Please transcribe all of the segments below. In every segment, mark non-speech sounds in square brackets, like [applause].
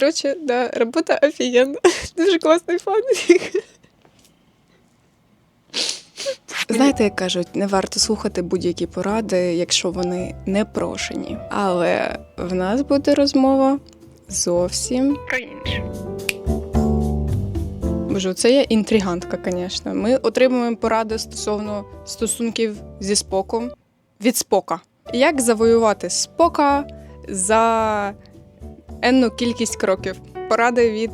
Коротше, да, робота офігенна. Дуже [laughs] класний фанфік. Знаєте, як кажуть, не варто слухати будь-які поради, якщо вони не прошені. Але в нас буде розмова зовсім про інше. Боже, це є інтригантка, звісно. Ми отримуємо поради стосовно стосунків зі споком від спока. Як завоювати спока за енну кількість кроків? Поради від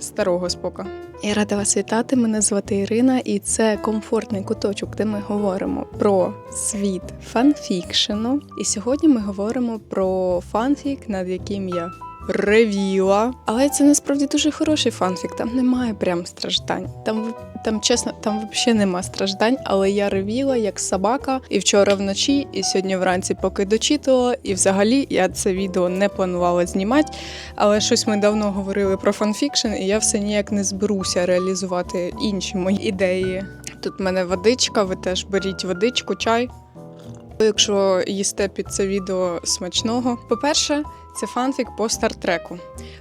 старого спока. Я рада вас вітати. Мене звати Ірина, і це комфортний куточок, де ми говоримо про світ фанфікшену. І сьогодні ми говоримо про фанфік, над яким я ревіла. Але це насправді дуже хороший фанфік. Там немає прям страждань. Там там чесно, там взагалі нема страждань, але я ревіла як собака і вчора вночі, і сьогодні вранці, поки дочитувала. І взагалі я це відео не планувала знімати. Але щось ми давно говорили про фанфікшн, і я все ніяк не зберуся реалізувати інші мої ідеї. Тут в мене водичка, ви теж беріть водичку, чай. Якщо їсте під це відео смачного, по-перше, це фанфік по стартреку.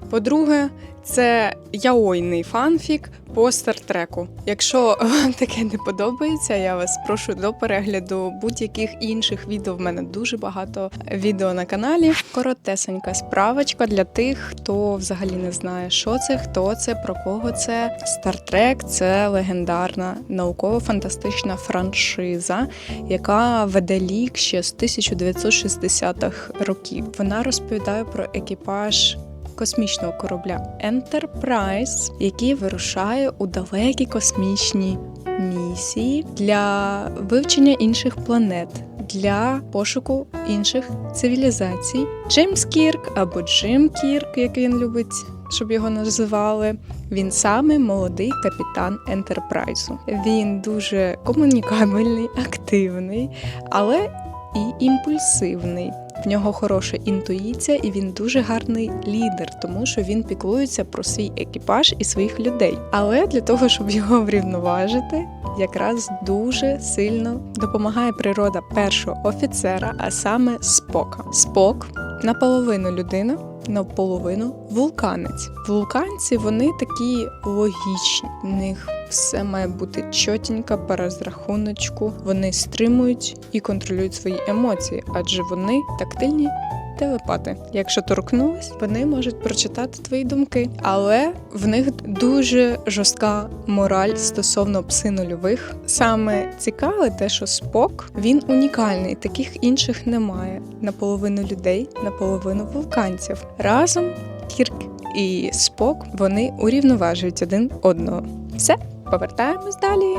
По-друге, це яойний фанфік по стартреку. Якщо вам таке не подобається, я вас прошу до перегляду будь-яких інших відео. В мене дуже багато відео на каналі. Коротесенька справочка для тих, хто взагалі не знає, що це, хто це, про кого це. Стартрек це легендарна науково-фантастична франшиза, яка веде лік ще з 1960-х років. Вона розповідає про екіпаж космічного корабля Enterprise, який вирушає у далекі космічні місії для вивчення інших планет. Для пошуку інших цивілізацій Джеймс Кірк або Джим Кірк, як він любить, щоб його називали. Він саме молодий капітан Ентерпрайзу. Він дуже комунікабельний, активний, але і імпульсивний. В нього хороша інтуїція, і він дуже гарний лідер, тому що він піклується про свій екіпаж і своїх людей. Але для того, щоб його врівноважити, якраз дуже сильно допомагає природа першого офіцера, а саме спока. Спок наполовину людина. Наполовину вулканець. Вулканці вони такі логічні. В них все має бути чотенько по розрахуночку. Вони стримують і контролюють свої емоції, адже вони тактильні телепати. Якщо торкнулись, вони можуть прочитати твої думки, але в них дуже жорстка мораль стосовно псинольових. Саме цікаве те, що спок він унікальний, таких інших немає. Наполовину людей, наполовину вулканців. Разом Кірк і Спок вони урівноважують один одного. Все, повертаємось далі.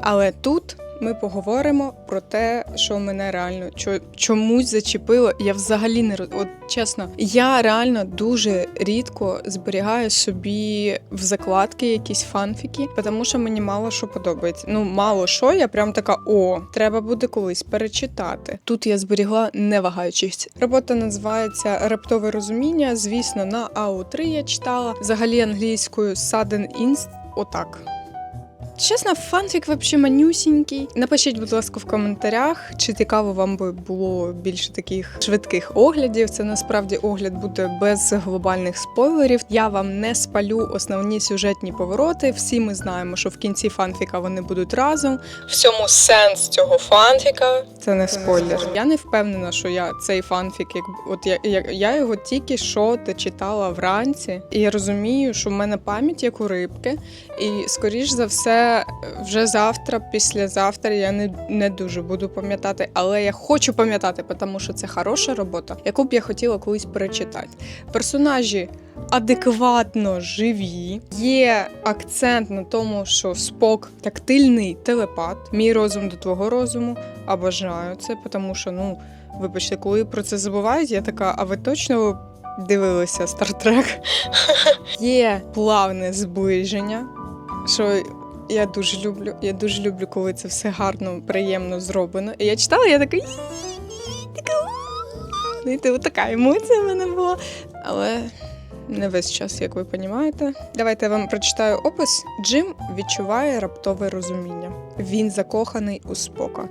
Але тут ми поговоримо про те, що мене реально чомусь зачепило. Я взагалі не роз- от чесно, я реально дуже рідко зберігаю собі в закладки якісь фанфіки, тому що мені мало що подобається. Ну, мало що, я прям така: о, треба буде колись перечитати. Тут я зберігла, не вагаючись. Робота називається Раптове розуміння. Звісно, на АУ3 я читала. Взагалі англійською Sudden Inst. Отак. Чесно, фанфік взагалі манюсінький. Напишіть, будь ласка, в коментарях, чи цікаво вам би було більше таких швидких оглядів. Це насправді огляд буде без глобальних спойлерів. Я вам не спалю основні сюжетні повороти. Всі ми знаємо, що в кінці фанфіка вони будуть разом. В цьому сенс цього фанфіка. Це не спойлер. Я не впевнена, що я цей фанфік, як от я, я, я його тільки що дочитала вранці, і я розумію, що в мене пам'ять як у рибки, і скоріш за все, вже завтра, післязавтра я не, не дуже буду пам'ятати, але я хочу пам'ятати, тому що це хороша робота, яку б я хотіла колись перечитати. Персонажі. Адекватно живі, є акцент на тому, що спок тактильний телепат, мій розум до твого розуму. Обожаю це, тому що, ну, вибачте, коли про це забувають, я така, а ви точно дивилися Стартрек? [laughs] Є плавне зближення, що я дуже люблю. Я дуже люблю, коли це все гарно, приємно зроблено. І я читала, я така. «Ій, така, «У». Знаєте, от така емоція в мене була. Але не весь час, як ви розумієте. Давайте я вам прочитаю опис. Джим відчуває раптове розуміння. Він закоханий у спока.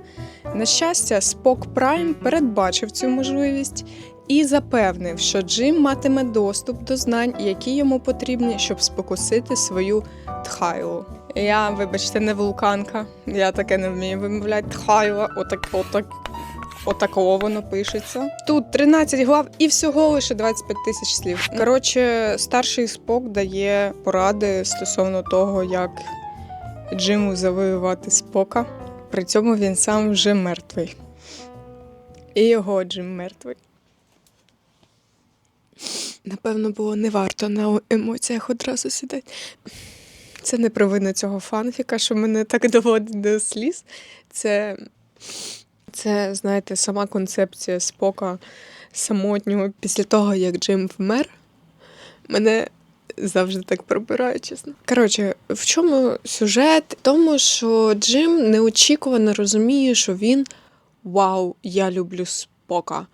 На щастя, Спок Прайм передбачив цю можливість і запевнив, що Джим матиме доступ до знань, які йому потрібні, щоб спокусити свою тхайлу. Я, вибачте, не вулканка. Я таке не вмію вимовляти. Тхайла, отак, отак. Отакого воно пишеться. Тут 13 глав і всього лише 25 тисяч слів. Коротше, старший спок дає поради стосовно того, як Джиму завоювати спока. При цьому він сам вже мертвий. І його Джим мертвий. Напевно, було не варто на емоціях одразу сідати. Це не провина цього фанфіка, що мене так доводить до сліз. Це, це знаєте, сама концепція спока самотнього після того, як Джим вмер. Мене завжди так пробирає, чесно. Коротше, в чому сюжет? В тому, що Джим неочікувано розуміє, що він вау, я люблю спока.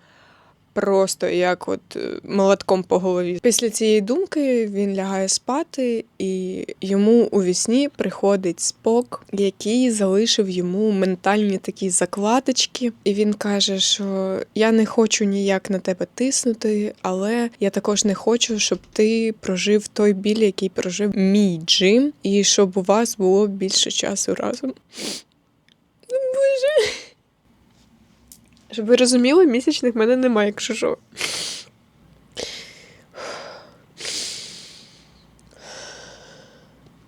Просто як от е, молотком по голові. Після цієї думки він лягає спати, і йому у вісні приходить спок, який залишив йому ментальні такі закладочки. І він каже, що я не хочу ніяк на тебе тиснути, але я також не хочу, щоб ти прожив той біль, який прожив мій Джим, і щоб у вас було більше часу разом. Боже. Щоб ви розуміли, місячних в мене немає, якщо що.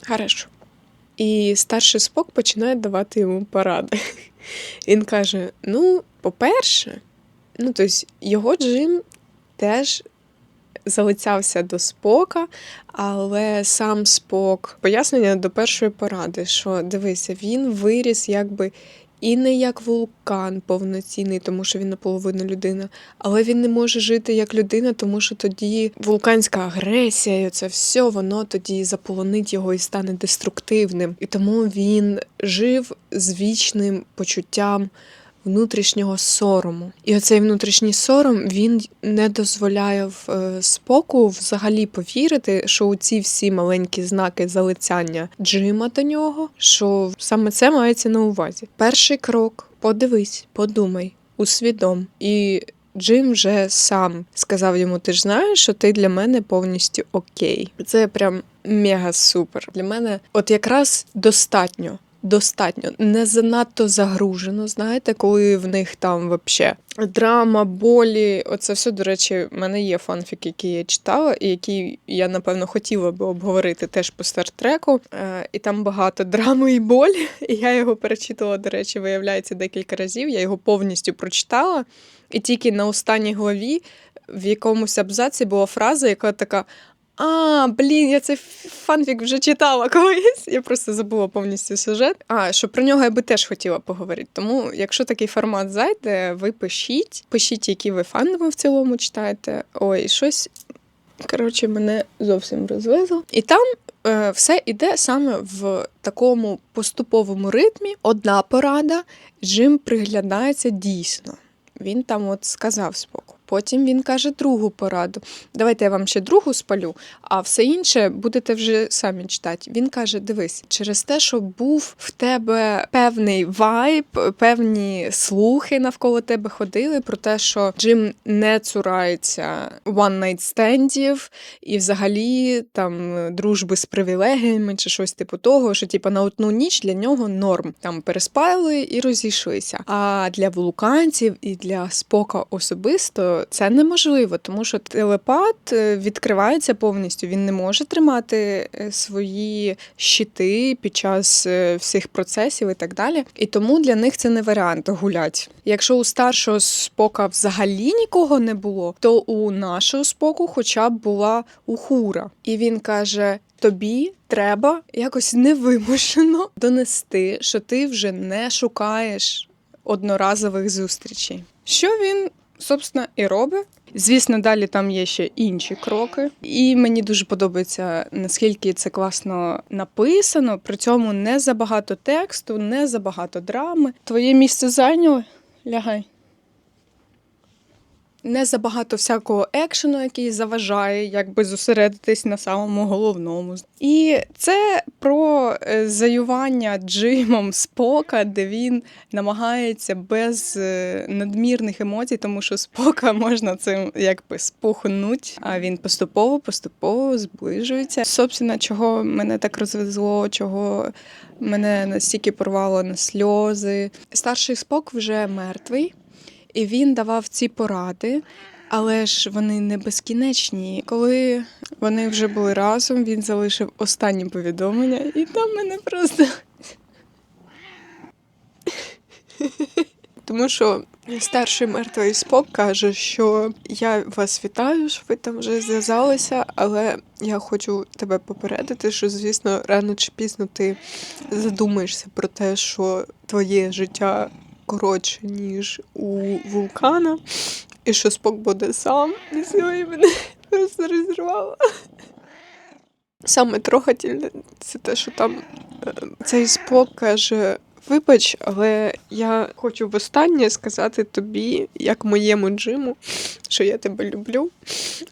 Хорошо. І старший спок починає давати йому поради. Він каже: ну, по-перше, ну, тобто його Джим теж залицявся до спока, але сам спок пояснення до першої поради, що дивися, він виріс якби і не як вулкан повноцінний, тому що він наполовину людина, але він не може жити як людина, тому що тоді вулканська агресія, і це все воно тоді заполонить його і стане деструктивним. І тому він жив з вічним почуттям. Внутрішнього сорому. І оцей внутрішній сором він не дозволяє в е, споку взагалі повірити, що у ці всі маленькі знаки залицяння Джима до нього, що саме це мається на увазі. Перший крок подивись, подумай, усвідом. І Джим вже сам сказав йому: ти ж знаєш, що ти для мене повністю окей. Це прям мега супер. Для мене, от якраз достатньо. Достатньо не занадто загружено, знаєте, коли в них там вообще драма, болі. Оце все, до речі, в мене є фанфік, який я читала, і який я, напевно, хотіла би обговорити теж по стартреку. Е, І там багато драми і болі. І я його перечитала, до речі, виявляється декілька разів. Я його повністю прочитала. І тільки на останній главі в якомусь абзаці була фраза, яка така. А, блін, я цей фанфік вже читала [laughs] колись. Я просто забула повністю сюжет. А що про нього я би теж хотіла поговорити. Тому, якщо такий формат зайде, ви пишіть, пишіть, які ви фандоми в цілому читаєте. Ой, щось коротше мене зовсім розвезло. І там е, все іде саме в такому поступовому ритмі. Одна порада, Джим приглядається дійсно. Він там от сказав споку. Потім він каже другу пораду. Давайте я вам ще другу спалю, а все інше будете вже самі читати. Він каже: дивись, через те, що був в тебе певний вайб, певні слухи навколо тебе ходили про те, що Джим не цурається one-night стендів і взагалі там дружби з привілегіями чи щось типу того, що типу, на одну ніч для нього норм. Там переспали і розійшлися. А для вулканців і для спока особисто це неможливо, тому що телепат е, відкривається повністю. Він не може тримати е, свої щити під час е, всіх процесів і так далі. І тому для них це не варіант гулять. Якщо у старшого спока взагалі нікого не було, то у нашого споку, хоча б була ухура. І він каже: тобі треба якось невимушено донести, що ти вже не шукаєш одноразових зустрічей. Що він собственно, і робить. Звісно, далі там є ще інші кроки, і мені дуже подобається наскільки це класно написано. При цьому не забагато тексту, не забагато драми. Твоє місце зайняло? Лягай. Не забагато всякого екшену, який заважає, якби зосередитись на самому головному. І це про е, заювання Джимом Спока, де він намагається без е, надмірних емоцій, тому що Спока можна цим якби спухнуть, а він поступово, поступово зближується. Собственно, чого мене так розвезло, чого мене настільки порвало на сльози. Старший Спок вже мертвий. І він давав ці поради, але ж вони не безкінечні. Коли вони вже були разом, він залишив останнє повідомлення, і там мене просто. [laughs] Тому що старший мертвий спок каже, що я вас вітаю, що ви там вже зв'язалися, але я хочу тебе попередити, що, звісно, рано чи пізно ти задумаєшся про те, що твоє життя коротше, ніж у вулкана, і що спок буде сам, і сьогодні мене [laughs] просто розірвало. Саме трогательне це те, що там е, цей спок каже. Вибач, але я хочу востаннє сказати тобі, як моєму Джиму, що я тебе люблю.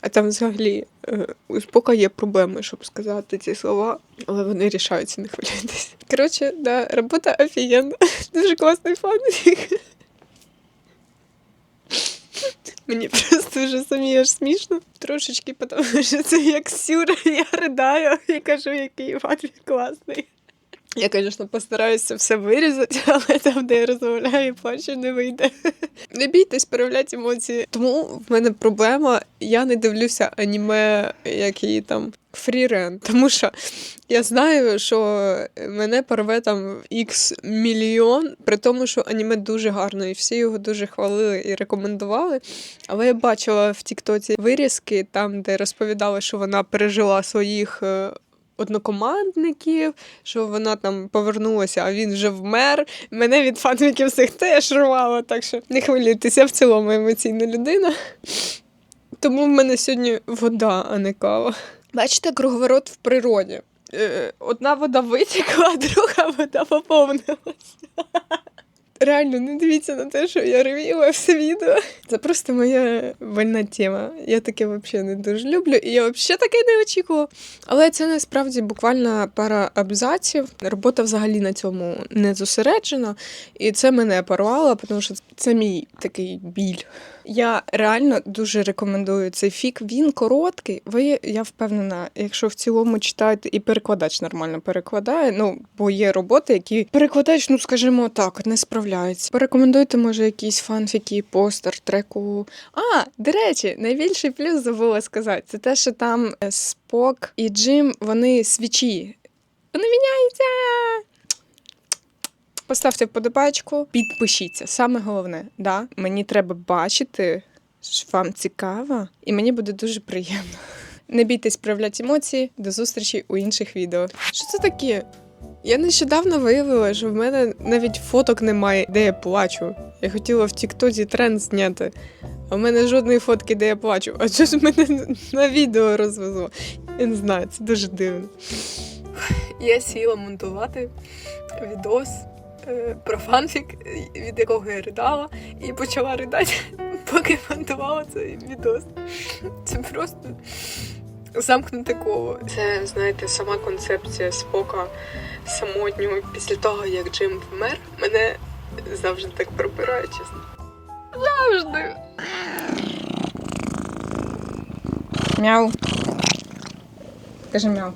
А там взагалі е, у спока є проблеми, щоб сказати ці слова, але вони рішаються не хвилюйтесь. Коротше, да, робота офігенна. [laughs] Дуже класний фанфік. Мені просто вже самі аж смішно. Трошечки, тому що це як сюр, я ридаю і кажу, який фанфік класний. Я, звісно, постараюся все вирізати, [laughs] але там, де я розмовляю, і плачу, не вийде. [laughs] Не бійтесь проявляти емоції. Тому в мене проблема. Я не дивлюся аніме, як її там фрірен, тому що я знаю, що мене порве там ікс мільйон, при тому, що аніме дуже гарно, і всі його дуже хвалили і рекомендували. Але я бачила в Тіктоці вирізки, там, де розповідали, що вона пережила своїх. Однокомандників, що вона там повернулася, а він вже вмер. Мене від фанфіків всіх теж рвало, так що не хвилюйтесь, я в цілому емоційна людина. Тому в мене сьогодні вода, а не кава. Бачите, круговорот в природі. Е, Одна вода витекла, [laughs] друга вода поповнилася. Реально, не дивіться на те, що я ревіла все відео. Це просто моя вольна тема. Я таке взагалі не дуже люблю, і я взагалі таке не очікувала. Але це насправді буквально пара абзаців. Робота взагалі на цьому не зосереджена, і це мене порвало, тому що це мій такий біль. Я реально дуже рекомендую цей фік. Він короткий. Ви, я впевнена, якщо в цілому читаєте і перекладач нормально перекладає. Ну, бо є роботи, які перекладач, ну скажімо так, не справляється. Порекомендуйте, може, якісь фанфіки по стартреку. А, до речі, найбільший плюс забула сказати, це те, що там е, Спок і Джим, вони свічі. Вони міняються. Поставте вподобайку, підпишіться. Саме головне, да, мені треба бачити, що вам цікаво, і мені буде дуже приємно. Не бійтесь проявляти емоції. До зустрічі у інших відео. Що це таке? Я нещодавно виявила, що в мене навіть фоток немає, де я плачу. Я хотіла в Тіктоці тренд зняти, а в мене жодної фотки, де я плачу. А що ж мене [laughs] на відео розвезло? Я не знаю, це дуже дивно. Я сіла монтувати відос про фанфік, від якого я ридала, і почала ридати, [laughs] поки монтувала цей відос. Це просто замкнуте коло. Це, знаєте, сама концепція спока самотнього після того, як Джим вмер, мене завжди так пробирає, чесно. Завжди. Мяу. Кажи мяу.